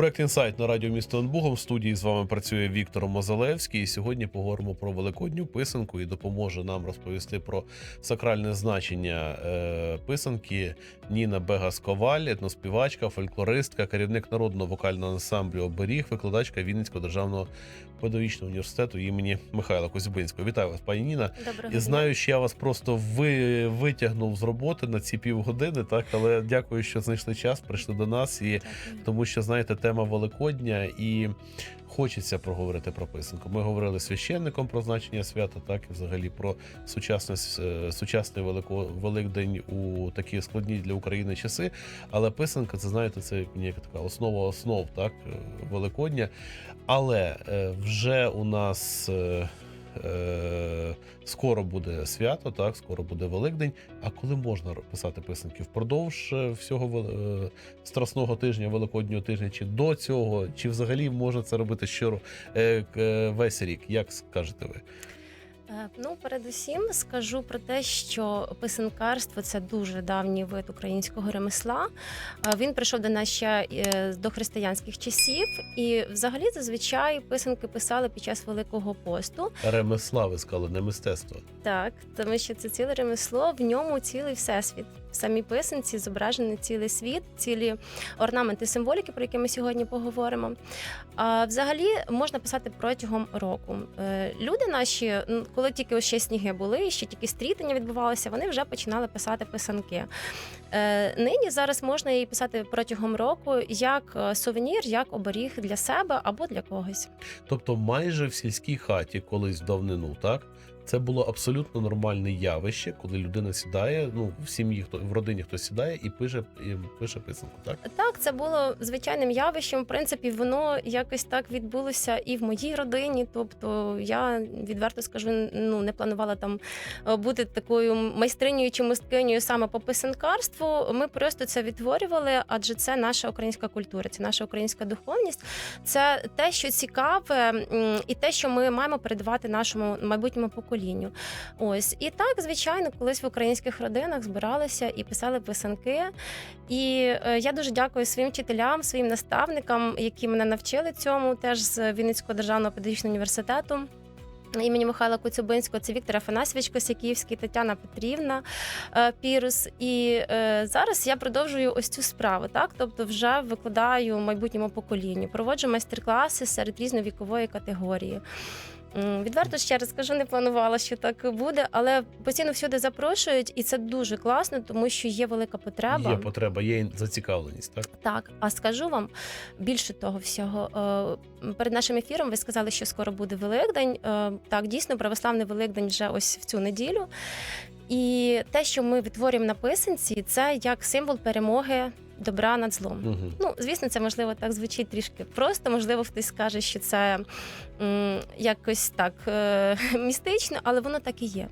Проект інсайт на радіо місто Анбугом. В студії з вами працює Віктор Мозалевський. І сьогодні поговоримо про великодню писанку і допоможе нам розповісти про сакральне значення е, писанки Ніна Бегас Коваль, етноспівачка, фольклористка, керівник народного вокального ансамблю Оберіг, викладачка Вінницького державного педагогічного університету імені Михайла Козюбинського. Вітаю вас, пані Ніна. Доброго І знаю, що я вас просто ви, витягнув з роботи на ці півгодини, так але дякую, що знайшли час, прийшли до нас і тому що знаєте, тема Великодня і хочеться проговорити про писанку. Ми говорили священником про значення свята, так і взагалі про сучасне е, сучасний велико, Великдень у такі складні для України часи. Але писанка, це знаєте, це ніяка така основа основ, так е, Великодня. Але е, вже у нас. Е, Скоро буде свято, так скоро буде Великдень. А коли можна писати писанки? Впродовж е, всього е, страсного тижня, великоднього тижня, чи до цього, чи взагалі можна це робити щиро е, весь рік? Як скажете ви? Е, Ну, передусім скажу про те, що писанкарство це дуже давній вид українського ремесла. Е, Він прийшов до нас ще е, до християнських часів, і взагалі зазвичай писанки писали під час Великого посту. Ремесла, ви сказали, не мистецтво. Так, тому що це ціле ремесло, в ньому цілий всесвіт. В самій писанці зображений цілий світ, цілі орнаменти, символіки, про які ми сьогодні поговоримо. А взагалі можна писати протягом року. Е, Люди наші, ну, коли тільки ще сніги були, ще тільки стрітання відбувалося, вони вже починали писати писанки. Е, Нині зараз можна її писати протягом року як е, сувенір, як оберіг для себе або для когось. Тобто, майже в сільській хаті, колись в давнину, так це було абсолютно нормальне явище, коли людина сідає. Ну в сім'ї хто в родині хтось сідає і пише і пише писанку. Так Так, це було звичайним явищем. В принципі, воно якось так відбулося і в моїй родині. Тобто, я відверто скажу, ну не планувала там е, бути такою майстринею чи мисткинею саме по писанкарству. Ми просто це відтворювали, адже це наша українська культура, це наша українська духовність. Це те, що цікаве, і те, що ми маємо передавати нашому майбутньому поколінню. Ось і так, звичайно, колись в українських родинах збиралися і писали писанки. І е, я дуже дякую своїм вчителям, своїм наставникам, які мене навчили цьому, теж з Вінницького державного педагогічного університету. Імені Михайла Коцюбинського, це Віктор Афанасьович Косяківський, Тетяна Петрівна е, Пірус. І е, зараз я продовжую ось цю справу. Так, тобто, вже викладаю майбутньому поколінню, проводжу майстер-класи серед різновікової категорії. Відверто ще раз скажу, не планувала, що так буде, але постійно всюди запрошують, і це дуже класно, тому що є велика потреба. є потреба, є зацікавленість. Так Так, а скажу вам більше того всього. е, Перед нашим ефіром ви сказали, що скоро буде Великдень. Е, Так, дійсно, православний Великдень вже ось в цю неділю. І те, що ми відтворюємо на писанці, це як символ перемоги добра над злом. угу. Ну, звісно, це можливо так звучить трішки просто. Можливо, хтось скаже, що це м, якось так е, містично, але воно так і є.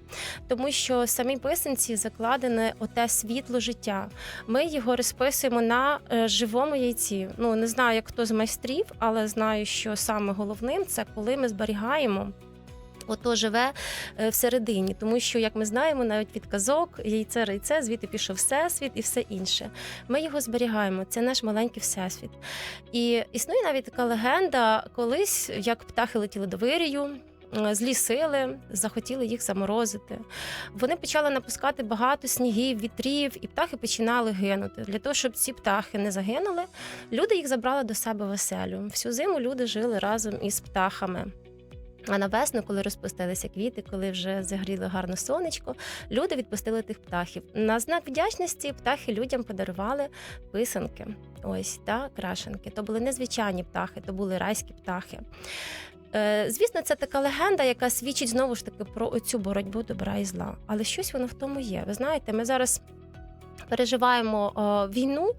Тому що в самій писанці закладене оте світло життя. Ми його розписуємо на е, живому яйці. Ну не знаю, як хто з майстрів, але знаю, що саме головним це коли ми зберігаємо. Ото живе е, всередині, тому що, як ми знаємо, навіть від казок, яйце рейце, звідти пішов всесвіт і все інше. Ми його зберігаємо. Це наш маленький всесвіт. І існує навіть така легенда, колись як птахи летіли до вирію. е, Злі сили захотіли їх заморозити. Вони почали напускати багато снігів, вітрів, і птахи починали гинути. Для того, щоб ці птахи не загинули, люди їх забрали до себе в оселю. Всю зиму люди жили разом із птахами. А на весну, коли розпустилися квіти, коли вже загріло гарно сонечко, люди відпустили тих птахів. На знак вдячності птахи людям подарували писанки. Ось та крашенки. То були незвичайні птахи, то були райські птахи. Е, звісно, це така легенда, яка свідчить знову ж таки про оцю боротьбу добра і зла. Але щось воно в тому є. Ви знаєте, ми зараз переживаємо е, війну.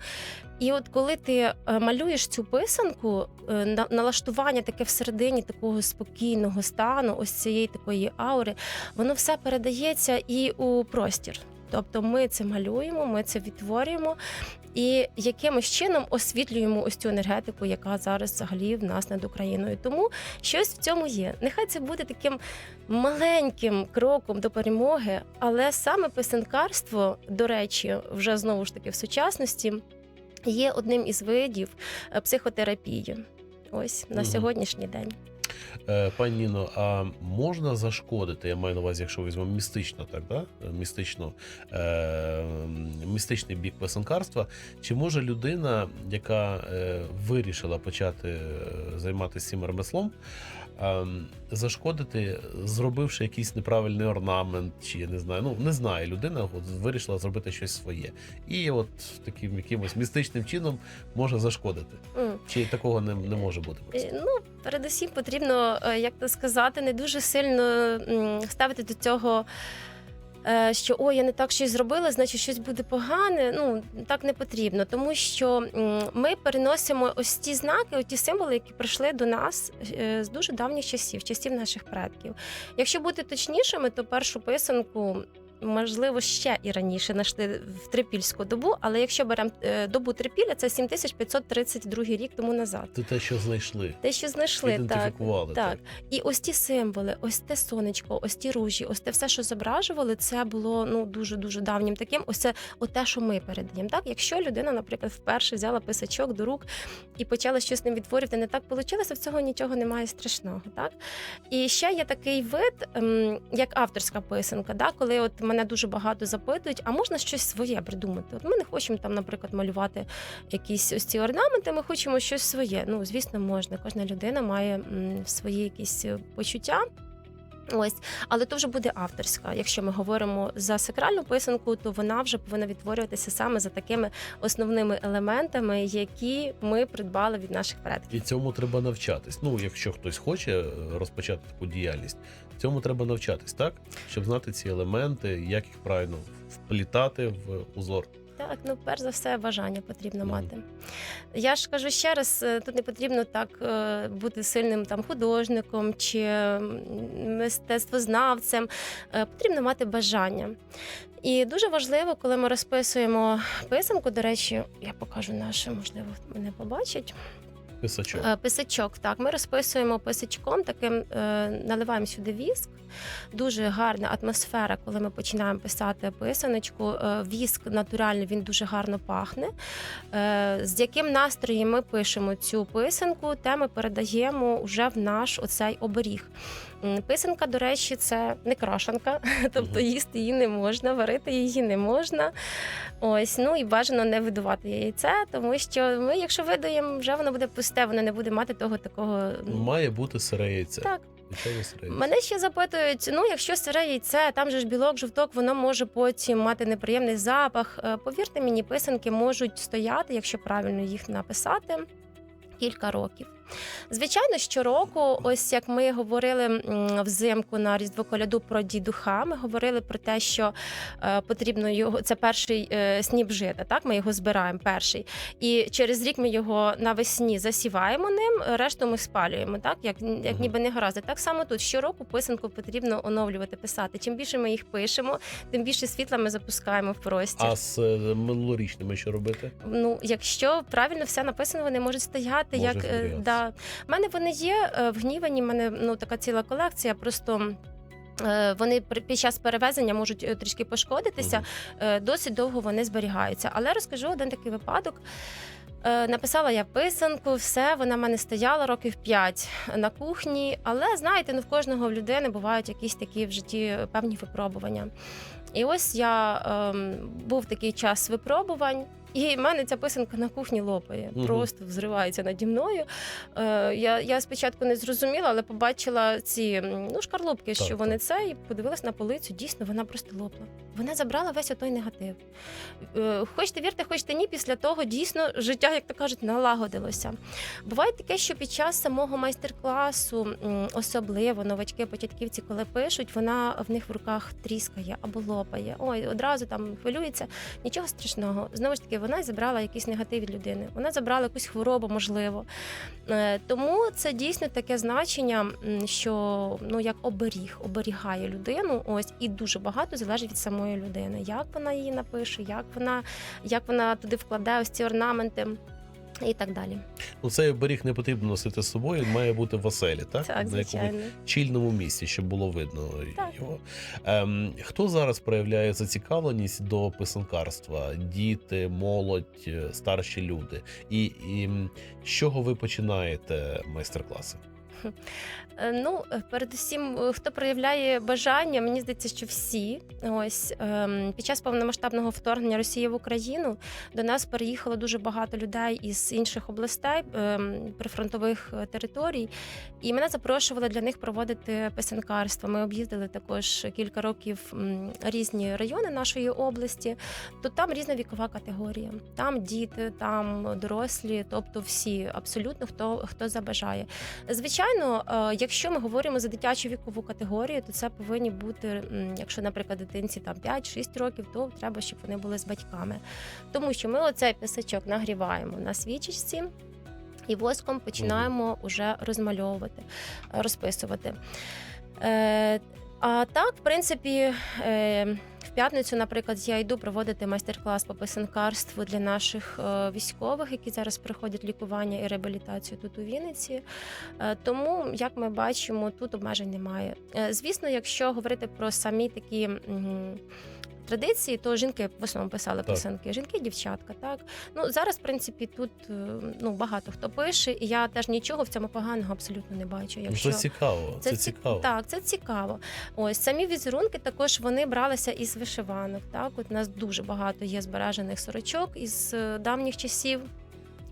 І от коли ти е, малюєш цю писанку, е, на- налаштування таке всередині такого спокійного стану, ось цієї такої аури, воно все передається і у простір. Тобто ми це малюємо, ми це відтворюємо і якимось чином освітлюємо ось цю енергетику, яка зараз взагалі в нас над Україною. Тому щось в цьому є. Нехай це буде таким маленьким кроком до перемоги, але саме писанкарство, до речі, вже знову ж таки в сучасності. є одним із видів е, психотерапії. Ось на Мгм. сьогоднішній день. Е, Пані Ніно, а можна зашкодити? Я маю на увазі, якщо візьмемо містично, так да? містично, е, містичний бік писанкарства. Чи може людина, яка е, вирішила почати е, займатися цим ремеслом, зашкодити, зробивши якийсь неправильний орнамент, чи я не знаю, ну не знаю, людина от, вирішила зробити щось своє, і от таким якимось містичним чином може зашкодити. Mm. Чи такого не, не може бути? просто? Е, Ну, передусім потрібно, е, як то сказати, не дуже сильно ставити до цього. Е, Що о, я не так щось зробила, значить щось буде погане. Ну так не потрібно, тому що ми переносимо ось ті знаки, ті символи, які прийшли до нас е, з дуже давніх часів, часів наших предків. Якщо бути точнішими, то першу писанку. Можливо, ще і раніше знайшли в трипільську добу, але якщо беремо е, добу трипілля, це 7532 рік тому назад. Це те, що знайшли, Те, що знайшли, так. ідентифікували. Так, і ось ті символи, ось те сонечко, ось ті ружі, ось те все, що зображували, це було ну дуже дуже давнім таким. Ось це оте, що ми передаємо. Так, якщо людина, наприклад, вперше взяла писачок до рук і почала щось ним відтворювати, не так вийшло, в цього нічого немає страшного. Так і ще є такий вид, ем, як авторська писанка, да, коли от мене дуже багато запитують, а можна щось своє придумати? От ми не хочемо там, наприклад, малювати якісь ось ці орнаменти, ми хочемо щось своє. Ну, звісно, можна. Кожна людина має свої якісь е, почуття. Ось, але то вже буде авторська. Якщо ми говоримо за сакральну писанку, то вона вже повинна відтворюватися саме за такими основними елементами, які ми придбали від наших предків. І цьому треба навчатись. Ну, якщо хтось хоче е, розпочати таку діяльність, цьому треба навчатись, так? Щоб знати ці елементи, як їх правильно вплітати в узор. Так, ну перш за все, бажання потрібно мати. Я ж кажу ще раз: е, тут не потрібно так е, бути сильним там художником чи мистецтвознавцем. Е, Потрібно мати бажання. І дуже важливо, коли ми розписуємо писанку. До речі, я покажу наше, можливо, мене побачать. Писачок. Е, Писачок, так. Ми розписуємо писачком, таким е, наливаємо сюди віск. Дуже гарна атмосфера, коли ми починаємо писати писаночку. Е, віск натуральний, він дуже гарно пахне. З яким настроєм ми пишемо цю писанку, те ми передаємо вже в наш оцей оберіг. Писанка, до речі, це не крашанка, тобто їсти її не можна, варити її не можна. Ось, ну і бажано не видувати яйце, тому що ми, якщо видаємо, вже воно буде пусте, воно не буде мати того такого. Має бути сире яйце. Так, мене ще запитують: ну, якщо сире яйце, там же ж білок, жовток, воно може потім мати неприємний запах. Е, Повірте мені, писанки можуть стояти, якщо правильно їх написати. Кілька років. Звичайно, щороку, ось як ми говорили взимку на Різдво коляду про дідуха, ми говорили про те, що е, потрібно його. Це перший е, сніп жита. Так, ми його збираємо перший. І через рік ми його навесні засіваємо ним, решту ми спалюємо, так як, як ніби не гаразд. Так само тут щороку писанку потрібно оновлювати, писати. Чим більше ми їх пишемо, тим більше світла ми запускаємо в простір. А з е, минулорічними що робити? Ну, якщо правильно все написано, вони можуть стояти. Може як. Да. В мене вони є е, в гнівані. в мене ну така ціла колекція. Просто. е, Вони під час перевезення можуть е, трішки пошкодитися, досить довго вони зберігаються. Але розкажу один такий випадок. Написала я писанку, все, вона в мене стояла років 5 на кухні. Але знаєте, ну в кожного в людини бувають якісь такі в житті певні випробування. І ось я ем, був такий час випробувань. І в мене ця писанка на кухні лопає, Мгм. просто взривається наді мною. Е, я, я спочатку не зрозуміла, але побачила ці ну, шкарлупки, Так, що вони так. це, і подивилась на полицю. Дійсно, вона просто лопла. Вона забрала весь отой негатив. Е, хочете вірте, хочете ні, після того дійсно життя, як то кажуть, налагодилося. Буває таке, що під час самого майстер-класу, особливо новачки, початківці, коли пишуть, вона в них в руках тріскає або лопає. Ой, одразу там хвилюється. Нічого страшного. Знову ж таки, вона забрала якийсь негатив від людини. Вона забрала якусь хворобу, можливо. Е, Тому це дійсно таке значення, що ну як оберіг, оберігає людину. Ось і дуже багато залежить від самої людини. Як вона її напише, як вона, як вона туди вкладає ось ці орнаменти. І так далі. Ну, цей оберіг не потрібно носити з собою, він має бути в оселі, так? Так, На якомусь чільному місці, щоб було видно Так. його. Ем, хто зараз проявляє зацікавленість до писанкарства? Діти, молодь, е, старші люди. І, і з чого ви починаєте майстер-класи? Е, Ну, е, передусім, е, хто проявляє бажання, мені здається, що всі. Ось ем, під час повномасштабного вторгнення Росії в Україну до нас переїхало дуже багато людей із інших областей, ем, прифронтових територій, і мене запрошували для них проводити писанкарство. Ми об'їздили також кілька років різні райони нашої області. То там різна вікова категорія. Там діти, там дорослі, тобто всі, абсолютно хто хто забажає. Звичайно, е, якщо ми говоримо за дитячу вікову категорію, то це повинні бути, якщо, наприклад, дитинці там 5-6 років, то треба, щоб вони були з батьками. Тому що ми оцей писачок нагріваємо на свічечці. І воском починаємо вже розмальовувати, розписувати. Е, а так, в принципі, е, п'ятницю, наприклад, я йду проводити майстер-клас по писанкарству для наших е, військових, які зараз проходять лікування і реабілітацію тут у Вінниці. Е, Тому, як ми бачимо, тут обмежень немає. Е, Звісно, якщо говорити про самі такі. Традиції, то жінки в основному писали Так. писанки. Жінки, дівчатка, так ну зараз, в принципі, тут е, ну багато хто пише, і я теж нічого в цьому поганого абсолютно не бачу. Якщо Це цікаво. Це, ці- цікаво. Так, це цікаво. Ось самі візерунки також вони бралися із вишиванок. Так, от у нас дуже багато є збережених сорочок із е, давніх часів.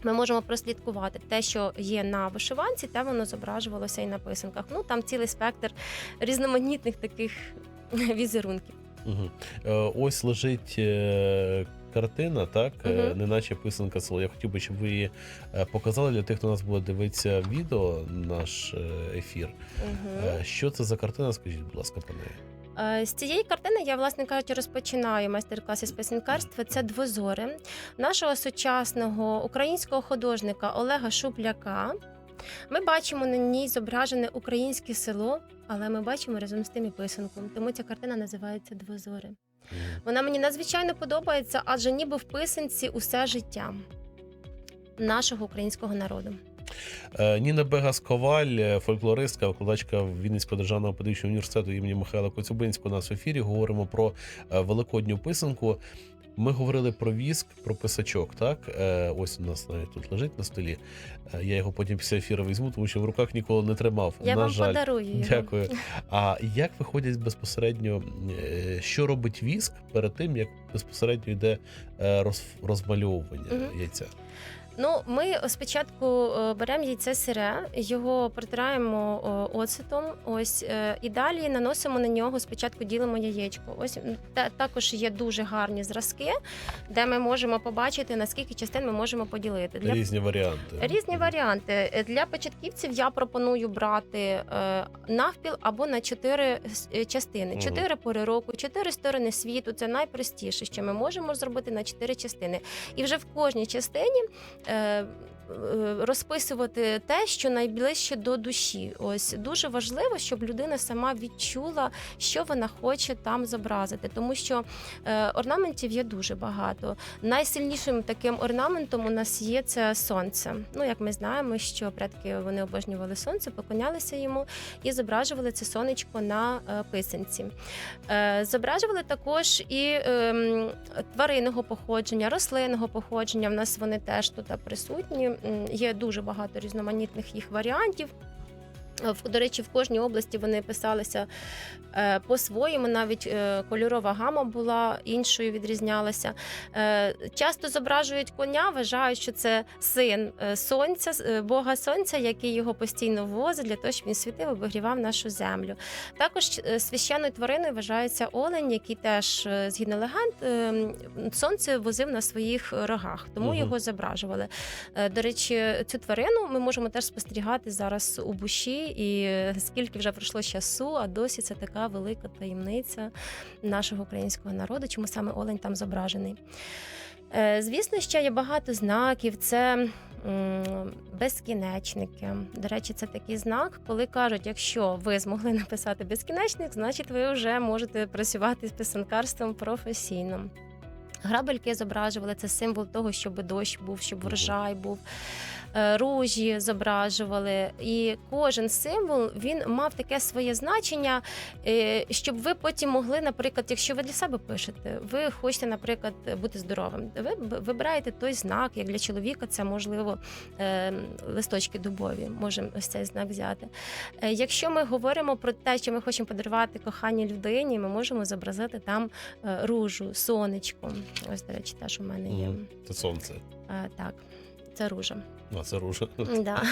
Ми можемо прослідкувати те, що є на вишиванці, те воно зображувалося і на писанках. Ну там цілий спектр різноманітних таких візерунків. Угу. Е, ось лежить е, картина, так, Мгм. неначе писанка село. Я хотів би, щоб ви її показали для тих, хто нас буде дивитися відео, наш ефір. Угу. Що це за картина? Скажіть, будь ласка, по неї. З цієї картини я, власне кажучи, розпочинаю майстер-клас із писанкарства. Це двозори нашого сучасного українського художника Олега Шупляка. Ми бачимо на ній зображене українське село, але ми бачимо разом з тим і писанку. Тому ця картина називається Двозори. Вона мені надзвичайно подобається, адже ніби в писанці усе життя нашого українського народу. Е, Ніна Бегас Коваль, е, фольклористка, викладачка Вінницького державного педагогічного університету імені Михайла Коцюбинського. У нас в ефірі говоримо про е, великодню писанку. Ми говорили про віск, про писачок. Так, Е, ось у нас навіть тут лежить на столі. Е, Я його потім після ефіру візьму, тому що в руках ніколи не тримав. Я на вам жаль. подарую його. Дякую. А як виходять безпосередньо, е, що робить віск перед тим, як безпосередньо йде розмальовування угу. яйця? Ну, ми спочатку е, беремо яйце сире, його протираємо оцетом. Ось е, і далі наносимо на нього. Спочатку ділимо яєчко. Ось та- також є дуже гарні зразки, де ми можемо побачити наскільки частин ми можемо поділити. Для Різні варіанти. Різні варіанти Е, для початківців. Я пропоную брати навпіл або на чотири частини: чотири пори року, чотири сторони світу. Це найпростіше, що ми можемо зробити на чотири частини. І вже в кожній частині. Е, е, Розписувати те, що найближче до душі. Ось дуже важливо, щоб людина сама відчула, що вона хоче там зобразити, тому що е, орнаментів є дуже багато. Найсильнішим таким орнаментом у нас є це сонце. Ну як ми знаємо, що предки вони обожнювали сонце, поклонялися йому і зображували це сонечко на е, писанці. Е, Зображували також і ем, тваринного походження, рослинного походження. В нас вони теж тут присутні. Є дуже багато різноманітних їх варіантів. До речі, в кожній області вони писалися е, по-своєму, навіть е, кольорова гама була іншою, відрізнялася. Е, Часто зображують коня, вважають, що це син сонця, Бога Сонця, який його постійно возить для того, щоб він світив, обігрівав нашу землю. Також священною твариною вважається олень, який теж, згідно легенд, сонце возив на своїх рогах, тому Мгм. його зображували. До речі, цю тварину ми можемо теж спостерігати зараз у буші, і скільки вже пройшло часу, а досі це така велика таємниця нашого українського народу, чому саме олень там зображений. Е, Звісно, ще є багато знаків. Це безкінечники. До речі, це такий знак, коли кажуть, якщо ви змогли написати безкінечник, значить ви вже можете працювати з писанкарством професійно. Грабельки зображували це символ того, щоб дощ був, щоб врожай був. Е, Ружі зображували, і кожен символ він мав таке своє значення, е, щоб ви потім могли, наприклад, якщо ви для себе пишете, ви хочете, наприклад, бути здоровим. Ви вибираєте той знак, як для чоловіка, це можливо е, листочки дубові. Можемо ось цей знак взяти. Якщо ми говоримо про те, що ми хочемо подарувати коханій людині, ми можемо зобразити там ружу, сонечко. Ось, до речі, теж у мене є. Це сонце. Так, це ружа. А, це ружа. Да.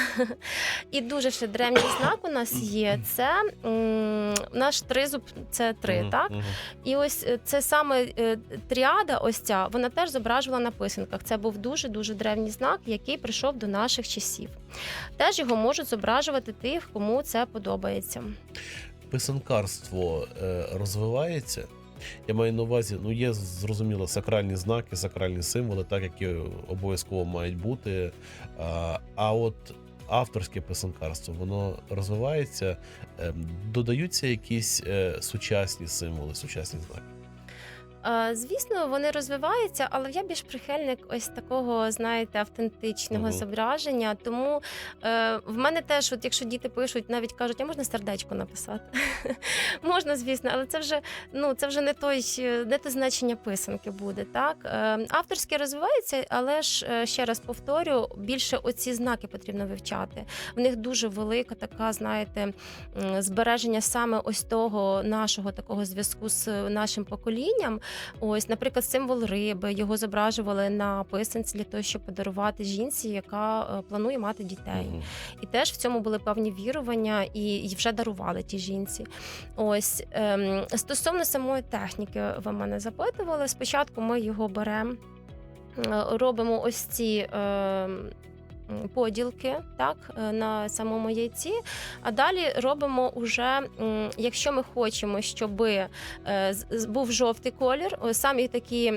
І дуже ще древній знак у нас є. Це м, наш тризуб, це три, Мгм, так? мгм. І ось е, це саме е, тріада, ось ця, вона теж зображувала на писанках. Це був дуже дуже древній знак, який прийшов до наших часів. Теж його можуть зображувати тих, кому це подобається. Писанкарство е, розвивається. Я маю на увазі, ну є зрозуміло сакральні знаки, сакральні символи, так які обов'язково мають бути. А, от авторське писанкарство, воно розвивається, ем, додаються якісь е, сучасні символи, сучасні знаки. Е, Звісно, вони розвиваються, але я більш прихильник ось такого, знаєте, автентичного Мгм. зображення. Тому е, в мене теж, от якщо діти пишуть, навіть кажуть, а можна сердечко написати? можна, звісно, але це вже ну це вже не той е, не те значення писанки буде. Так е, авторське розвивається, але ж е, ще раз повторю, більше оці знаки потрібно вивчати. В них дуже велика така, знаєте, збереження саме ось того нашого такого зв'язку з нашим поколінням. Ось, наприклад, символ риби його зображували на писанці для того, щоб подарувати жінці, яка е, планує мати дітей. Мгм. І теж в цьому були певні вірування, і, вже дарували ті жінці. Ось ем, стосовно самої техніки, ви мене запитували. Спочатку ми його беремо, е, робимо ось ці. Поділки так е, на самому яйці, а далі робимо уже, якщо ми хочемо, щоб е, був жовтий колір, самі такі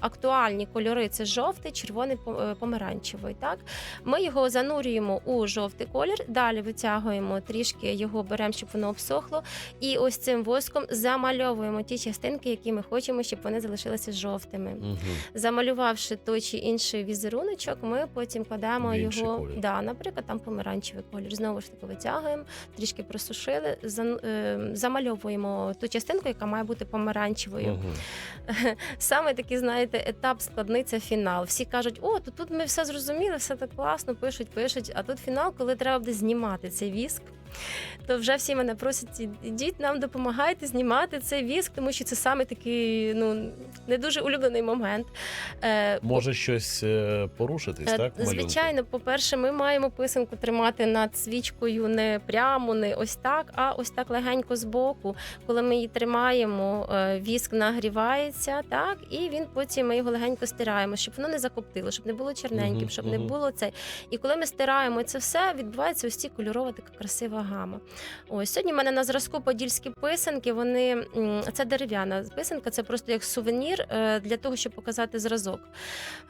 актуальні кольори це жовтий, червоний, е, помаранчевий. Так ми його занурюємо у жовтий колір, далі витягуємо трішки його, беремо, щоб воно обсохло, і ось цим воском замальовуємо ті частинки, які ми хочемо, щоб вони залишилися жовтими. Мгм. Замалювавши той чи інший візеруночок, ми потім В інший його, колір. да, наприклад, там помаранчевий колір. Знову ж таки витягуємо, трішки просушили, зан- е, замальовуємо ту частинку, яка має бути помаранчевою. Мгм. Саме такий, знаєте, етап складний це фінал. Всі кажуть, о, то тут ми все зрозуміли, все так класно, пишуть, пишуть. А тут фінал, коли треба буде знімати цей віск. То вже всі мене просять, ідіть нам допомагайте знімати цей віск, тому що це саме такий ну не дуже улюблений момент. Е, Може щось е, порушитись, Е, так? Звичайно, по-перше, ми маємо писанку тримати над свічкою не прямо, не ось так, а ось так легенько збоку. Коли ми її тримаємо, е, віск нагрівається, так, і він потім ми його легенько стираємо, щоб воно не закоптило, щоб не було черненьким, щоб не було цей. І коли ми стираємо це все, відбувається ось ці кольорова така красива гама. Ось сьогодні в мене на зразку подільські писанки. Вони це дерев'яна писанка, це просто як сувенір е, для того, щоб показати зразок.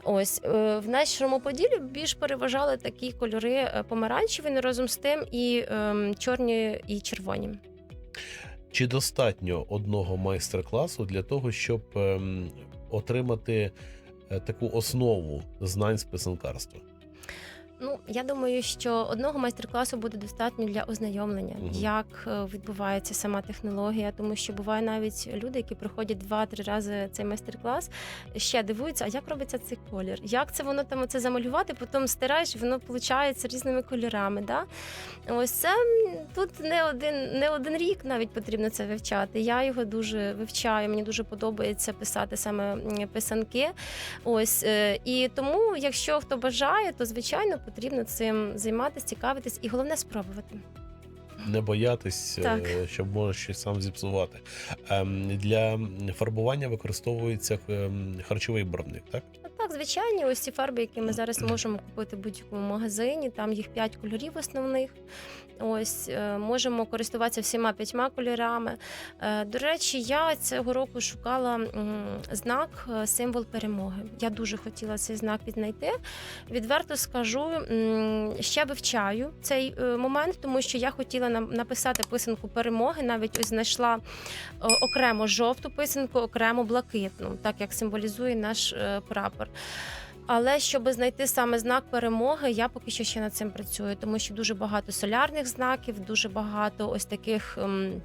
Ось е, в нашому поділі більш переважали такі кольори е, помаранчеві, але разом з тим і ем, чорні і червоні. Чи достатньо одного майстер-класу для того, щоб ем, отримати таку основу знань з писанкарства? Ну я думаю, що одного майстер-класу буде достатньо для ознайомлення, Мгм. як е, відбувається сама технологія, тому що буває навіть люди, які проходять два-три рази цей майстер-клас, ще дивуються, а як робиться цей колір? Як це воно там це замалювати? Потім стираєш, воно виходить різними кольорами. Да? Ось це тут не один, не один рік навіть потрібно це вивчати. Я його дуже вивчаю. Мені дуже подобається писати саме писанки. Ось е, і тому, якщо хто бажає, то звичайно потрібно цим займатися, цікавитись і головне спробувати. Не боятись, е, Так. щоб може щось сам зіпсувати. Ем, Для фарбування використовується ем, харчовий барвник, так? Так, звичайні, ось ці фарби, які ми зараз можемо купити в будь-якому магазині. Там їх п'ять кольорів основних. Ось е, можемо користуватися всіма п'ятьма кольорами. Е, До речі, я цього року шукала знак, е, символ перемоги. Я дуже хотіла цей знак віднайти. Відверто скажу, ще вивчаю цей момент, тому що я хотіла написати писанку перемоги. Навіть ось знайшла окремо жовту писанку, окремо блакитну, так як символізує наш прапор. Але щоб знайти саме знак перемоги, я поки що ще над цим працюю, тому що дуже багато солярних знаків, дуже багато ось таких. ем,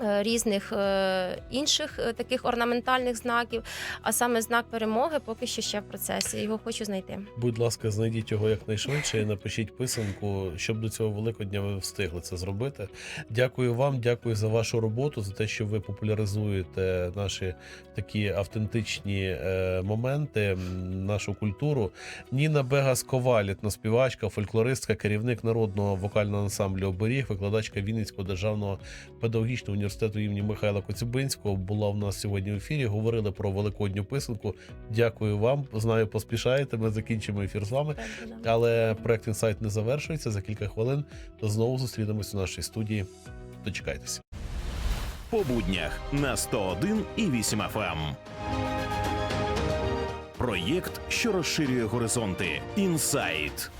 Різних е, інших е, таких орнаментальних знаків, а саме знак перемоги поки що ще в процесі. Його хочу знайти. Будь ласка, знайдіть його якнайшвидше і напишіть писанку, щоб до цього Великодня ви встигли це зробити. Дякую вам, дякую за вашу роботу, за те, що ви популяризуєте наші такі автентичні е, моменти, нашу культуру. Ніна Бегас Коваль, етноспівачка, фольклористка, керівник народного вокального ансамблю Оберіг, викладачка Вінницького державного педагогічного університету імені Михайла Коцюбинського була в нас сьогодні в ефірі. Говорили про великодню писанку. Дякую вам. Знаю, поспішаєте. Ми закінчимо ефір з вами. Але проект інсайт не завершується за кілька хвилин. То знову зустрінемось у нашій студії. Дочекайтеся. по буднях на 101 і 8 FM. Проєкт, що розширює горизонти. Інсайт.